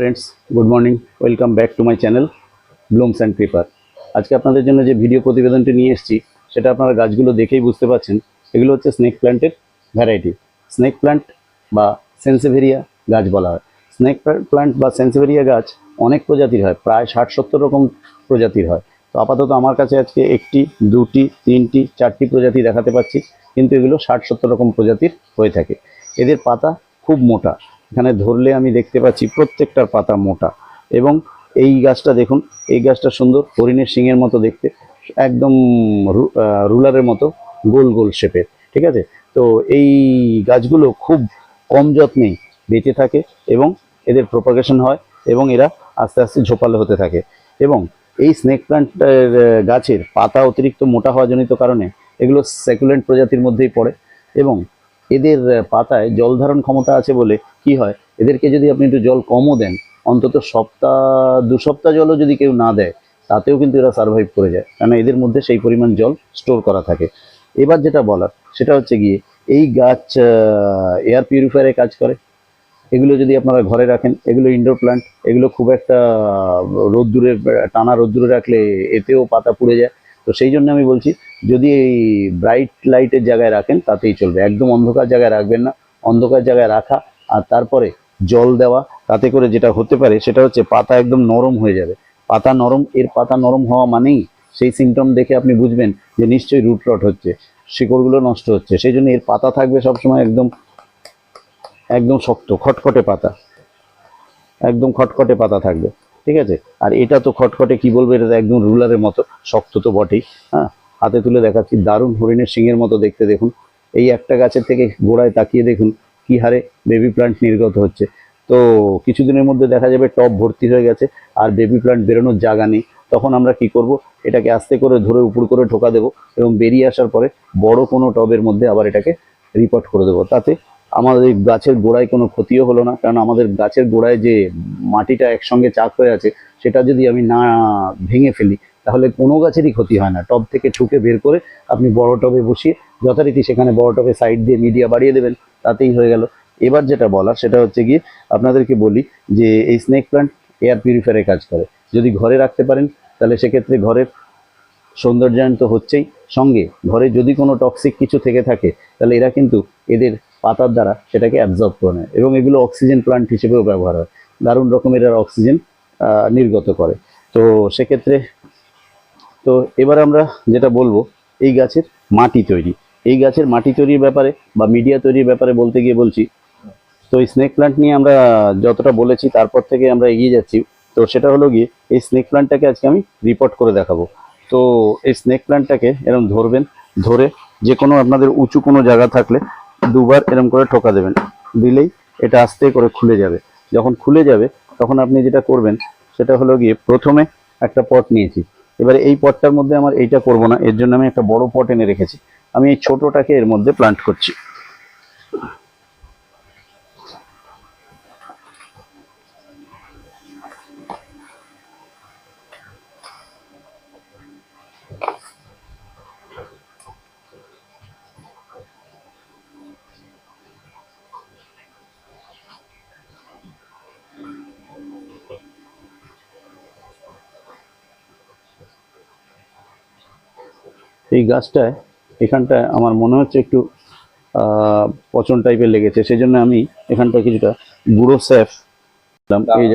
Friends good morning welcome back to my channel Blooms and Paper আজকে আপনাদের জন্য যে ভিডিও প্রতিবেদনটি নিয়ে এসেছি, সেটা আপনারা গাছগুলো দেখেই বুঝতে পারছেন। এগুলো হচ্ছে স্নেক প্ল্যান্টের ভ্যারাইটি স্নেক প্ল্যান্ট বা সেন্সেভেরিয়া গাছ বলা হয়। স্নেক প্ল্যান্ট বা সেন্সেভেরিয়া গাছ অনেক প্রজাতির হয়, প্রায় ষাট সত্তর রকম প্রজাতির হয়। তো আপাতত আমার কাছে আজকে একটি, দুটি, তিনটি, চারটি প্রজাতি দেখাতে পাচ্ছি, কিন্তু এগুলো ষাট সত্তর রকম প্রজাতির হয়ে থাকে। এদের পাতা খুব মোটা এখানে ধরলে আমি দেখতে পাচ্ছি প্রত্যেকটার পাতা মোটা। এবং এই গাছটা দেখুন, এই গাছটা সুন্দর, হরিণের শিঙের মতো দেখতে, একদম রুলারের মতো, গোল গোল শেপের, ঠিক আছে? তো এই গাছগুলো খুব কম যত্নেই বেঁচে থাকে এবং এদের প্রপাগেশন হয় এবং এরা আস্তে আস্তে ঝোপালো হতে থাকে। এবং এই স্নেক প্ল্যান্টের গাছের পাতা অতিরিক্ত মোটা হওয়া জনিত কারণে এগুলো সেকুলেন্ট প্রজাতির মধ্যেই পড়ে এবং এদের পাতায় জল ধারণ ক্ষমতা আছে বলে কি হয়? এদেরকে যদি আপনি একটু জল কমও দেন, অন্তত সপ্তাহ, দু সপ্তাহ জলও যদি কেউ না দেয়, তাতেও কিন্তু এরা সার্ভাইভ করে যায়। কারণ এদের মধ্যে সেই পরিমাণ জল স্টোর করা থাকে। এবার যেটা বলার, সেটা হচ্ছে গিয়ে এই গাছ এয়ার পিউরিফায়ারে কাজ করে। এগুলো যদি আপনারা ঘরে রাখেন, এগুলো ইনডোর প্ল্যান্ট এগুলো খুব একটা রোদ্দুরে টানা রোদ্দুরে রাখলে এতেও পাতা পুড়ে যায়। তো সেই জন্য আমি বলছি, যদি এই ব্রাইট লাইটের জায়গায় রাখেন, তাতেই চলবে। একদম অন্ধকার জায়গায় রাখবেন না। অন্ধকার জায়গায় রাখা আর তারপরে জল দেওয়া, তাতে করে যেটা হতে পারে সেটা হচ্ছে পাতা একদম নরম হয়ে যাবে। পাতা নরম, এর পাতা নরম হওয়া মানেই সেই সিমটম দেখে আপনি বুঝবেন যে নিশ্চয়ই রুট রট হচ্ছে, শিকড়গুলো নষ্ট হচ্ছে। সেই জন্য এর পাতা থাকবে সবসময় একদম একদম শক্ত, খটখটে পাতা। একদম খটখটে পাতা থাকবে। ঠিক আছে? আর এটা তো খটখটে কি বলব, এটা তো একদম রুলারের মতো, শক্ত তো বটেই হ্যাঁ? হাতে তুলে দেখাচ্ছি, দারুণ হরিণের শিঙের মতো দেখতে দেখুন। এই একটা গাছের থেকে গোড়ায় তাকিয়ে দেখুন, কি হারে বেবি প্লান্ট নির্গত হচ্ছে। তো কিছুদিনের মধ্যে দেখা যাবে টব ভর্তি হয়ে গেছে, আর বেবি প্লান্ট বেরোনোর জায়গা নেই। তখন আমরা কি করব, এটাকে আস্তে করে ধরে উপর করে ঠোকা দেবো, এবং বেরিয়ে আসার পরে বড় কোনো টবের মধ্যে আবার এটাকে রিপোর্ট করে দেবো। তাতে আমাদের গাছের গোড়ায় কোনো ক্ষতিও হলো না, কারণ আমাদের গাছের গোড়ায় যে মাটিটা একসঙ্গে চাক হয়ে আছে, সেটা যদি আমি না ভেঙে ফেলি, তাহলে কোনো গাছেরই ক্ষতি হয় না। টব থেকে ঠুকে বের করে আপনি বড় টবে বসিয়ে যথারীতি সেখানে বড় টবে সাইড দিয়ে মিডিয়া বাড়িয়ে দেবেন, তাতেই হয়ে গেল। এবার যেটা বলার, সেটা হচ্ছে গিয়ে আপনাদেরকে বলি যে এই স্নেক প্ল্যান্ট এয়ার পিউরিফায়ারে কাজ করে। যদি ঘরে রাখতে পারেন, তাহলে সেক্ষেত্রে ঘরের সৌন্দর্যায়ন তো হচ্ছেই। সঙ্গে ঘরে যদি কোনো টক্সিক কিছু থেকে থাকে, তাহলে এরা কিন্তু এদের পাতার দ্বারা সেটাকে অ্যাবজর্ব করে নেয় এবং এগুলো অক্সিজেন প্লান্ট হিসেবেও ব্যবহার হয়। দারুণ রকমের এরা অক্সিজেন নির্গত করে। তো সেক্ষেত্রে, তো এবার আমরা যেটা বলব, এই গাছের মাটি তৈরি। এই গাছের মাটি তৈরির ব্যাপারে বা মিডিয়া তৈরির ব্যাপারে বলতে গিয়ে বলছি, তো এই স্নেক প্ল্যান্ট নিয়ে আমরা যতটা বলেছি, তারপর থেকে আমরা এগিয়ে যাচ্ছি। তো সেটা হলো গিয়ে, এই স্নেক প্ল্যান্টটাকে আজকে আমি রিপোর্ট করে দেখাবো। তো এই স্নেক প্ল্যান্টটাকে এরকম ধরবেন, ধরে যে কোনো আপনাদের উঁচু কোনো জায়গা থাকলে দুবার এরম করে ঠোকা দেবেন। দিলেই এটা আস্তে করে খুলে যাবে। যখন খুলে যাবে, তখন আপনি যেটা করবেন, সেটা হলো গিয়ে প্রথমে একটা পট নিয়েছি। এবারে এই পটটার মধ্যে আমার এইটা করব না, এর জন্য আমি একটা বড় পট এনে রেখেছি। আমি এই ছোটোটাকে এর মধ্যে প্লান্ট করছি। এই গাছটায়, এখানটায় আমার মনে হচ্ছে একটু পচন টাইপের লেগেছে। সেই জন্য আমি এখানটা কিছুটা গুঁড়ো স্যাফ এই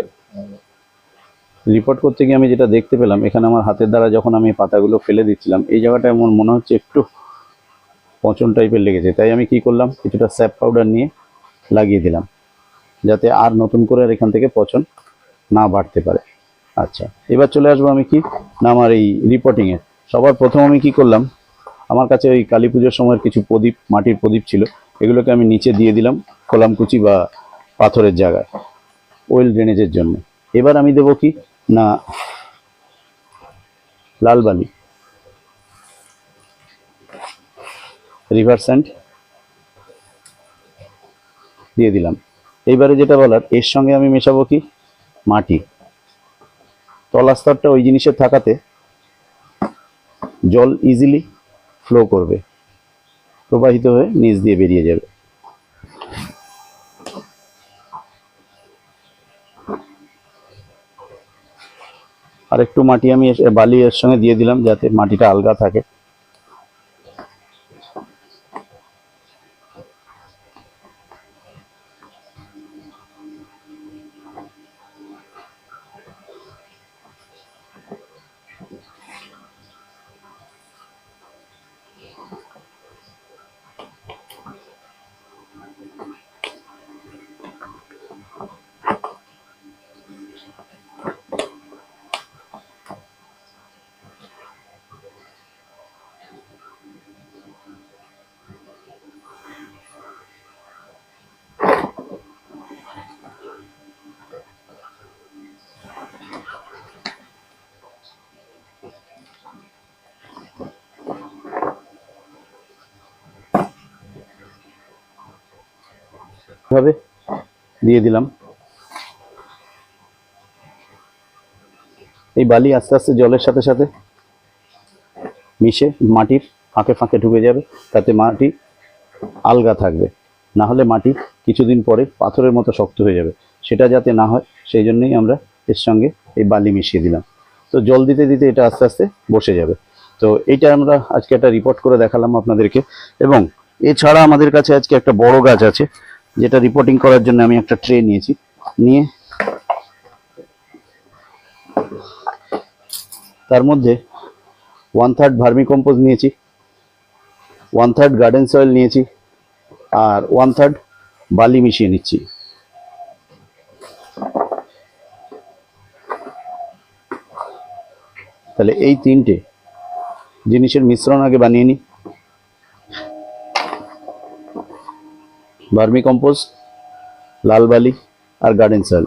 রিপোর্ট করতে গিয়ে আমি যেটা দেখতে পেলাম, এখানে আমার হাতের দ্বারা যখন আমি পাতাগুলো ফেলে দিচ্ছিলাম, এই জায়গাটায় আমার মনে হচ্ছে একটু পচন টাইপের লেগেছে। তাই আমি কি করলাম, কিছুটা স্যাপ পাউডার নিয়ে লাগিয়ে দিলাম, যাতে আর নতুন করে আর এখান থেকে পচন না বাড়তে পারে। আচ্ছা এবার চলে আসব আমি কি না আমার এই রিপোর্টিংয়ে সবার প্রথম আমি কি করলাম, আমার কাছে ওই কালী পুজোর সময়ের কিছু প্রদীপ, মাটির প্রদীপ ছিল, এগুলোকে আমি নিচে দিয়ে দিলাম খোলামকুচি বা পাথরের জায়গায় ওয়েল ড্রেনেজের জন্য। এবার আমি দেবো কি, না, লাল বালি। রিভার স্যান্ড দিয়ে দিলাম। এইবারে যেটা বলার, এর সঙ্গে আমি মেশাবো কি, মাটি। তলা স্তরটা ওই জিনিসের থাকাতে জল ইজিলি ফ্লো করবে, প্রবাহিত হয়ে নিচ দিয়ে বেরিয়ে যাবে। আর একটু মাটি আমি বালি এর সঙ্গে দিয়ে দিলাম যাতে মাটিটা আলগা থাকে। এভাবে দিয়ে দিলাম। এই বালি আস্তে আস্তে জলের সাথে সাথে মিশে মাটির ফাঁকে ফাঁকে ঢুকে যাবে, তাতে মাটি আলগা থাকবে। না হলে মাটি কিছুদিন পরে পাথরের মতো শক্ত হয়ে যাবে। সেটা যাতে না হয়, সেই জন্যই আমরা এর সঙ্গে এই বালি মিশিয়ে দিলাম। তো জল দিতে দিতে এটা আস্তে আস্তে বসে যাবে। তো এইটা আমরা আজকে একটা রিপোর্ট করে দেখালাম আপনাদেরকে। এবং এছাড়া আমাদের কাছে আজকে একটা বড় গাছ আছে। যেটা রিপোর্টিং করার জন্য আমি একটা ট্রে নিয়েছি। নিয়ে তার মধ্যে ওয়ান থার্ড ভার্মি কম্পোজ নিয়েছি ওয়ান থার্ড গার্ডেন সয়েল নিয়েছি, আর ওয়ান থার্ড বালি মিশিয়ে নিচ্ছি। তাহলে এই তিনটে জিনিসের মিশ্রণ আগে বানিয়ে নিই। ভার্মি কম্পোজ, লাল বালি আর গার্ডেন সয়েল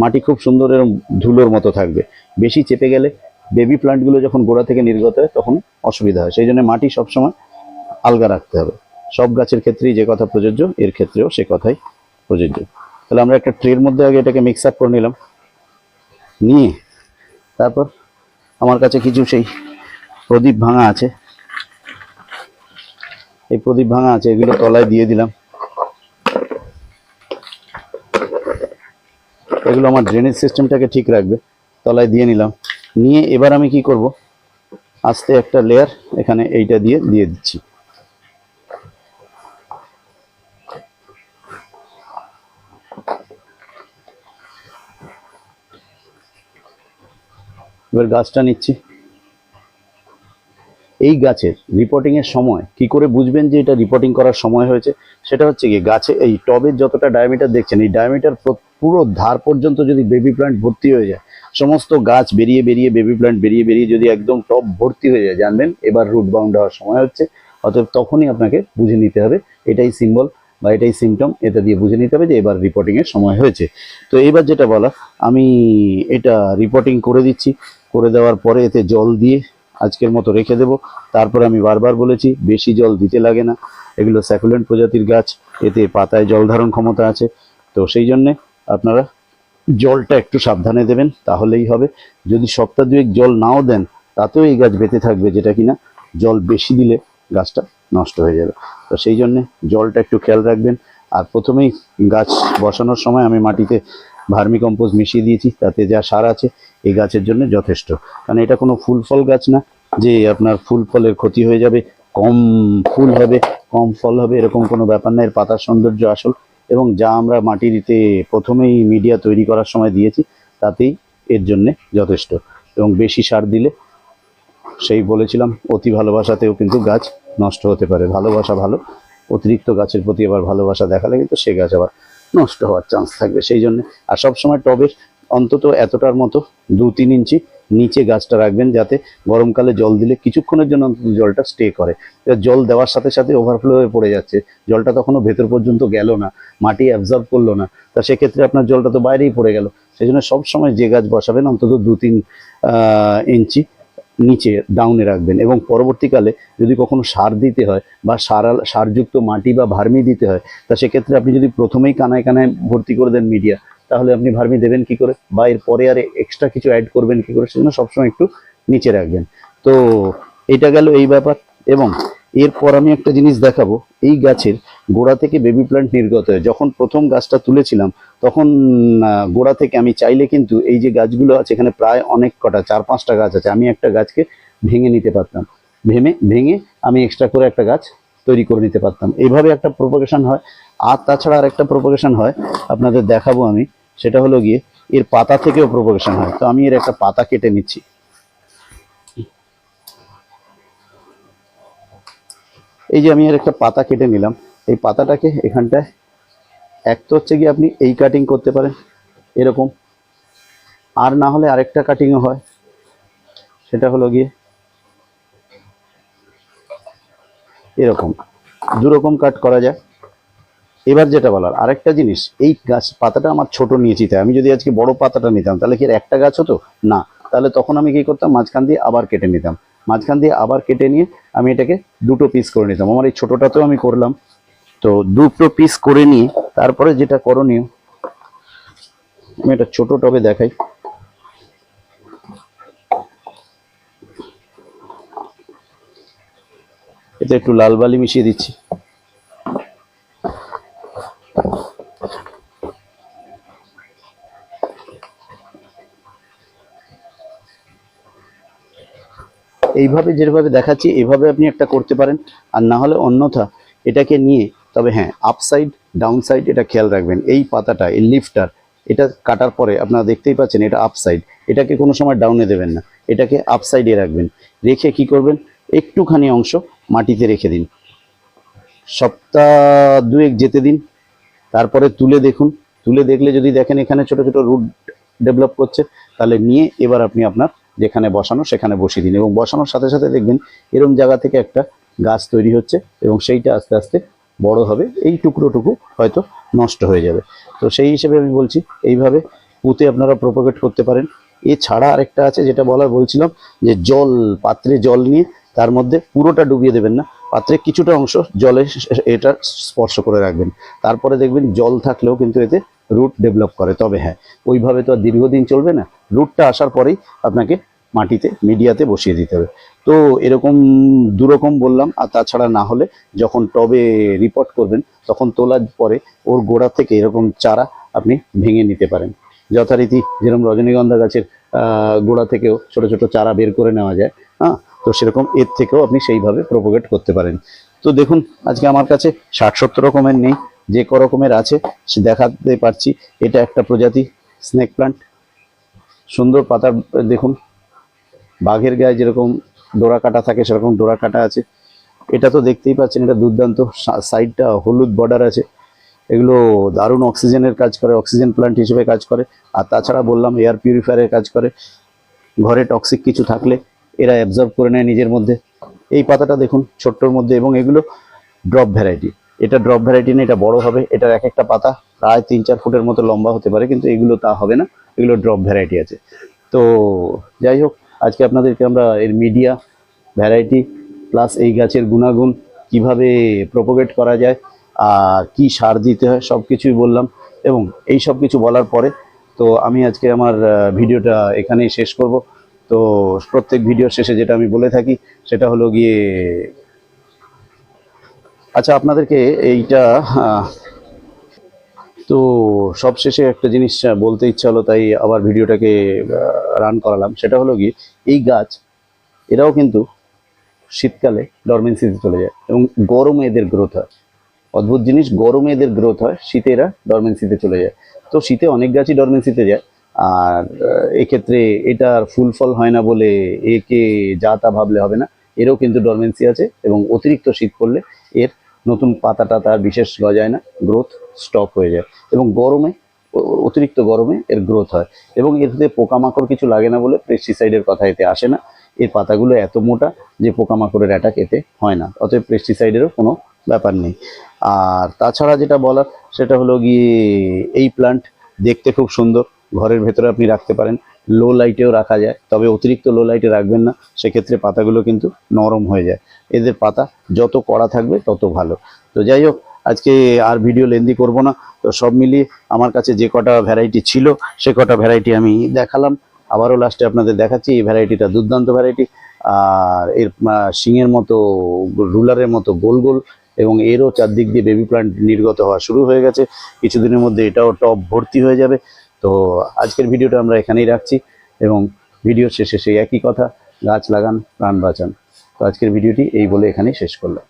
মাটি খুব সুন্দর এরকম ধুলোর মতো থাকবে। বেশি চেপে গেলে বেবি প্লান্টগুলো যখন গোড়া থেকে নির্গত হয় তখন অসুবিধা হয়। সেই জন্য মাটি সবসময় আলগা রাখতে হবে। সব গাছের ক্ষেত্রেই যে কথা প্রযোজ্য, এর ক্ষেত্রেও সে কথাই প্রযোজ্য। তাহলে আমরা একটা ট্রের মধ্যে আগে এটাকে মিক্স আপ করে নিলাম। নিয়ে তারপর আমার কাছে কিছু সেই প্রদীপ ভাঙা আছে। এই প্রদীপ ভাঙা আছে, এগুলো তলায় দিয়ে দিলাম। এগুলো আমার ড্রেনেজ সিস্টেমটাকে ঠিক রাখবে। তলায় দিয়ে নিলাম। নিয়ে এবার আমি কি করব? আস্তে একটা লেয়ার এখানে এইটা দিয়ে দিয়ে দিচ্ছি। এবার গাছটা নিচ্ছি। এই গাছের রিপোর্টিং এর সময় কি করে বুঝবেন যে এটা রিপোর্টিং করার সময় হয়েছে? সেটা হচ্ছে কি গাছে এই টবের যতটা ডায়ামিটার দেখছেন, এই ডায়ামিটার পুরো ধার পর্যন্ত যদি বেবি প্ল্যান্ট ভর্তি হয়ে যায়, সমস্ত গাছ বেরিয়ে বেরিয়ে বেবি প্ল্যান্ট বেরিয়ে বেরিয়ে যদি একদম টব ভর্তি হয়ে যায়, জানবেন? এবার রুট বাউন্ড হওয়ার সময় হচ্ছে। অতএব তখনই আপনাকে বুঝে নিতে হবে, এটাই সিম্বল বা এটাই সিমটম এটা দিয়ে বুঝে নিতে হবে যে এবার রিপোর্টিং এর সময় হয়েছে। তো এবার যেটা বলা আমি এটা রিপোর্টিং করে দিচ্ছি। করে দেওয়ার পরে এতে জল দিয়ে আজকের মতো রেখে দেব। তারপরে আমি বারবার বলেছি, বেশি জল দিতে লাগে না। এগুলো স্যাকুলেন্ট প্রজাতির গাছ, এতে পাতায় জল ধারণ ক্ষমতা আছে। তো সেই জন্যে আপনারা জলটা একটু সাবধানে দেবেন, তাহলেই হবে। যদি সপ্তাহ দুয়েক জল নাও দেন, তাতেও এই গাছ বেঁচে থাকবে, যেটা কিনা জল বেশি দিলে গাছটা নষ্ট হয়ে যাবে। তো সেই জন্যে জলটা একটু খেয়াল রাখবেন। আর প্রথমেই গাছ বসানোর সময় আমি মাটিতে ভার্মি কম্পোজ মিশিয়ে দিয়েছি, তাতে যা সার আছে, এই গাছের জন্য যথেষ্ট। কারণ এটা কোনো ফুল ফল গাছ না, যে আপনার ফুল ফলের ক্ষতি হয়ে যাবে, কম ফুল হবে, কম ফল হবে, এরকম কোনো ব্যাপার না। এর পাতার সৌন্দর্য আসল। এবং যা আমরা মাটিতে প্রথমেই মিডিয়া তৈরি করার সময় দিয়েছি, তাতেই এর জন্যে যথেষ্ট। এবং বেশি সার দিলে, সেই বলেছিলাম, অতি ভালোবাসাতেও কিন্তু গাছ নষ্ট হতে পারে। ভালোবাসা ভালো, অতিরিক্ত গাছের প্রতি আবার ভালোবাসা দেখালে কিন্তু সে গাছ আবার নষ্ট হওয়ার চান্স থাকবে। সেই জন্য, আর সবসময় টবের অন্তত এতটার মতো দু তিন ইঞ্চি নিচে গাছটা রাখবেন যাতে গরমকালে জল দিলে কিছুক্ষণের জন্য অন্তত জলটা স্টে করে। জল দেওয়ার সাথে সাথে ওভারফ্লো হয়ে পড়ে যাচ্ছে। জলটা তখনও ভেতর পর্যন্ত গেল না, মাটি অ্যাবজর্ব করল না। তা সেক্ষেত্রে আপনার জলটা তো বাইরেই পড়ে গেল। সেই জন্য সবসময় যে গাছ বসাবেন অন্তত দু তিন ইঞ্চি নিচে ডাউনে রাখবেন এবং পরবর্তীকালে যদি কখনো সার দিতে হয় বা সার, সারযুক্ত মাটি বা ভার্মি দিতে হয়, তা সেক্ষেত্রে আপনি যদি প্রথমেই কানায় কানায় ভর্তি করে দেন মিডিয়া তাহলে আপনি ভার্মি দেবেন কি করে? বা এর পরে আর এক্সট্রা কিছু অ্যাড করবেন কি করে? সেজন্য সবসময় একটু নিচে রাখবেন। তো এটা গেল এই ব্যাপার। এবং এরপর আমি একটা জিনিস দেখাবো। এই গাছের গোড়া থেকে বেবি প্ল্যান্ট নির্গত হয় যখন প্রথম গাছটা তুলেছিলাম, তখন গোড়া থেকে আমি চাইলে কিন্তু এই যে গাছগুলো আছে, এখানে প্রায় অনেক কটা, চার পাঁচটা গাছ আছে। আমি একটা গাছকে ভেঙে নিতে পারতাম। ভেঙে ভেঙে আমি এক্সট্রা করে একটা গাছ তৈরি করে নিতে পারতাম। এইভাবে একটা প্রোপাগেশন হয়। আর তাছাড়া আর একটা প্রোপাগেশন হয়, আপনাদের দেখাবো আমি। সেটা হলো গিয়ে, এর পাতা থেকেও প্রোপাগেশন হয়। তো আমি এর একটা পাতা কেটে নিচ্ছি। এই যে আমি এর একটা পাতা কেটে নিলাম। এই পাতাটাকে এখানটায়, এক তো হচ্ছে গিয়ে আপনি এই কাটিং করতে পারেন, এরকম। আর না হলে আরেকটা কাটিংও হয়। সেটা হলো গিয়ে এরকম। দুরকম কাট করা যায়। এবার যেটা বলার, আরেকটা জিনিস, এই গাছ পাতাটা আমার ছোট নিয়েছি তাই। আমি যদি আজকে বড় পাতাটা নিতাম, তাহলে কি একটা গাছ হতো? না। তাহলে তখন আমি কি করতাম? মাঝখান দিয়ে আবার কেটে নিতাম। মাঝখান দিয়ে আবার কেটে নিয়ে আমি এটাকে দুটো পিস করে নিতাম। আমার এই ছোটোটাতেও আমি করলাম। তো দুটো পিস করে নিয়ে, তারপরে যেটা করণীয়, আমি এটা ছোট টবে দেখাই। এতে একটু লাল বালি মিশিয়ে দিচ্ছি। এইভাবে যেভাবে দেখাচ্ছি এইভাবে আপনি একটা করতে পারেন। আর না হলে অন্যথা এটাকে নিয়ে, তবে হ্যাঁ আপ সাইড ডাউন সাইড এটা খেয়াল রাখবেন। এই পাতাটা, এই লিফটার এটা কাটার পরে আপনারা দেখতেই পাচ্ছেন এটা আপ সাইড এটাকে কোনো সময় ডাউনে দেবেন না। এটাকে আপ সাইডে রাখবেন। রেখে কি করবেন? একটুখানি অংশ মাটিতে রেখে দিন। সপ্তাহ দুয়েক যেতে দিন, তারপরে তুলে দেখুন। তুলে দেখলে যদি দেখেন এখানে ছোট ছোট রুট ডেভেলপ করছে, তাহলে নিয়ে এবার আপনি আপনার যেখানে বসানো সেখানে বসিয়ে দিন এবং বসানোর সাথে সাথে দেখবেন এরম জায়গা থেকে একটা গাছ তৈরি হচ্ছে এবং সেইটা আস্তে আস্তে বড় হবে। এই টুকরোটুকু হয়তো নষ্ট হয়ে যাবে। তো সেই হিসেবে আমি বলছি, এইভাবে পুঁতে আপনারা প্রোপাগেট করতে পারেন। এছাড়া আরেকটা আছে, যেটা বলার বলছিলাম যে জল, পাত্রে জল নিয়ে তার মধ্যে পুরোটা ডুবিয়ে দেবেন না। পাত্রে কিছুটা অংশ জলে এটা স্পর্শ করে রাখবেন। তারপরে দেখবেন জল থাকলেও কিন্তু এতে রুট ডেভেলপ করে। তবে হ্যাঁ ওইভাবে তো আর দীর্ঘদিন চলবে না। রুটটা আসার পরেই আপনাকে মাটিতে, মিডিয়াতে বসিয়ে দিতে হবে। তো এরকম দুরকম বললাম, আর তাছাড়া না হলে যখন টবে রিপোর্ট করবেন, তখন তোলার পরে ওর গোড়া থেকে এরকম চারা আপনি ভেঙে নিতে পারেন। যথারীতি যেরকম রজনীগন্ধা গাছের গোড়া থেকেও ছোট ছোট চারা বের করে নেওয়া যায়। হ্যাঁ তো সেরকম এর থেকেও আপনি সেইভাবে প্রোপোগেট করতে পারেন। তো দেখুন, আজকে আমার কাছে ষাট সত্তর রকমের নেই, যে ক রকমের আছে, সে দেখাতে পারছি। এটা একটা প্রজাতি স্নেক প্লান্ট সুন্দর পাতা, দেখুন, বাঘের গায়ে যেরকম ডোরা কাটা থাকে, সেরকম ডোরা কাটা আছে। এটা তো দেখতেই পাচ্ছেন, এটা দুর্দান্ত সাইডটা হলুদ বর্ডার আছে। এগুলো দারুণ অক্সিজেনের কাজ করে অক্সিজেন প্লান্ট হিসেবে কাজ করে। আর তাছাড়া বললাম এয়ার পিউরিফায়ারের কাজ করে। ঘরে টক্সিক কিছু থাকলে এরা অ্যাবজর্ব করে নেয় নিজের মধ্যে। এই পাতাটা দেখুন, ছোট্টর মধ্যে, এবং এগুলো ড্রপ ভ্যারাইটি এটা ড্রপ ভ্যারাইটি না, এটা বড় হবে। এটার এক একটা পাতা প্রায় তিন চার ফুটের মতো লম্বা হতে পারে, কিন্তু এগুলো তা হবে না। এগুলো ড্রপ ভ্যারাইটি আছে। তো যাই হোক, আজকে আপনাদেরকে আমরা এর মিডিয়া ভ্যারাইটি প্লাস এই গাছের গুণাগুণ কীভাবে প্রোপোগেট করা যায় আর কি সার দিতে হয় সব কিছুই বললাম। এবং এই সব কিছু বলার পরে তো আমি আজকে আমার ভিডিওটা এখানেই শেষ করব। তো প্রত্যেক ভিডিওর শেষে যেটা আমি বলে থাকি, সেটা হলো গিয়ে আচ্ছা আপনাদেরকে এইটা, তো সব শেষে একটা জিনিস বলতে ইচ্ছা হলো, তাই আবার ভিডিওটাকে রান করালাম। সেটা হলো গিয়ে, এই গাছ, এরাও কিন্তু শীতকালে ডরমেন্সিতে চলে যায় এবং গরমে এদের গ্রোথ হয়। অদ্ভুত জিনিস, গরমে এদের গ্রোথ হয়, শীতে এরা ডরমেন্সিতে চলে যায়। তো শীতে অনেক গাছই ডরমেন্সিতে যায় আর এক্ষেত্রে এটা আর ফুল ফল হয় না বলে একে যা তা ভাবলে হবে না। এরও কিন্তু ডরমেন্সি আছে এবং অতিরিক্ত শীত পড়লে এর নতুন পাতাটা তার বিশেষ গজায় না গ্রোথ স্টপ হয়ে যায় এবং গরমে অতিরিক্ত গরমে এর গ্রোথ হয় এবং এতে পোকামাকড় কিছু লাগে না বলে পেস্টিসাইডের কথা এতে আসে না। এর পাতাগুলো এত মোটা যে পোকামাকড়ের অ্যাটাক এতে হয় না, অতএব পেস্টিসাইডেরও কোনো ব্যাপার নেই। আর তাছাড়া যেটা বলার, সেটা হলো গিয়ে এই প্লান্ট দেখতে খুব সুন্দর। ঘরের ভেতরে আপনি রাখতে পারেন। লো লাইটেও রাখা যায়, তবে অতিরিক্ত লো লাইটে রাখবেন না। সেক্ষেত্রে পাতাগুলো কিন্তু নরম হয়ে যায়। এদের পাতা যত কড়া থাকবে, তত ভালো। তো যাই হোক, আজকে আর ভিডিও লেন্দি করব না। তো সব মিলিয়ে আমার কাছে যে কটা ভ্যারাইটি ছিল, সে কটা ভ্যারাইটি আমি দেখালাম। আবারও লাস্টে আপনাদের দেখাচ্ছি, এই ভ্যারাইটিটা দুর্দান্ত ভ্যারাইটি আর এর শিঙের মতো, রুলারের মতো গোল গোল, এবং এরও চারদিক দিয়ে বেবি প্লান্ট নির্গত হওয়া শুরু হয়ে গেছে। কিছুদিনের মধ্যে এটাও টপ ভর্তি হয়ে যাবে। তো আজকের ভিডিওটা আমরা এখানেই রাখছি এবং ভিডিও শেষে সেই একই কথা, গাছ লাগান, প্রাণ বাঁচান। তো আজকের ভিডিওটি এই বলে এখানেই শেষ করলাম।